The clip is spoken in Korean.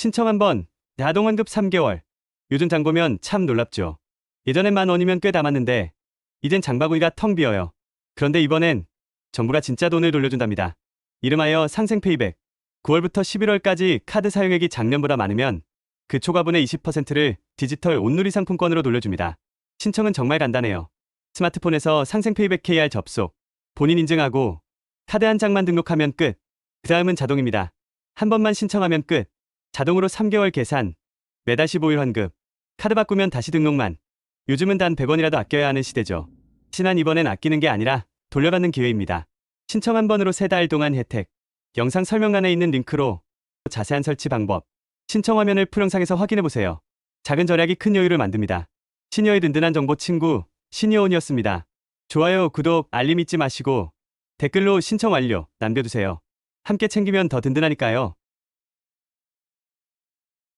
신청 한번 야동환급 3개월. 요즘 장 보면 참 놀랍죠. 예전엔 만 원이면 꽤 남았는데 이젠 장바구니가 텅 비어요. 그런데 이번엔 정부가 진짜 돈을 돌려준답니다. 이름하여 상생페이백. 9월부터 11월까지 카드 사용액이 작년보다 많으면 그 초과분의 20%를 디지털 온누리 상품권으로 돌려줍니다. 신청은 정말 간단해요. 스마트폰에서 상생페이백 KR 접속, 본인 인증하고 카드 한 장만 등록하면 끝. 그 다음은 자동입니다. 한 번만 신청하면 끝. 자동으로 3개월 계산, 매달 15일 환급, 카드 바꾸면 다시 등록만. 요즘은 단 100원이라도 아껴야 하는 시대죠. 신한 이번엔 아끼는 게 아니라 돌려받는 기회입니다. 신청 한 번으로 세 달 동안 혜택. 영상 설명란에 있는 링크로 자세한 설치 방법, 신청 화면을 풀영상에서 확인해 보세요. 작은 절약이 큰 여유를 만듭니다. 시니어의 든든한 정보 친구 시니어온이었습니다. 좋아요, 구독, 알림 잊지 마시고 댓글로 신청 완료 남겨주세요. 함께 챙기면 더 든든하니까요.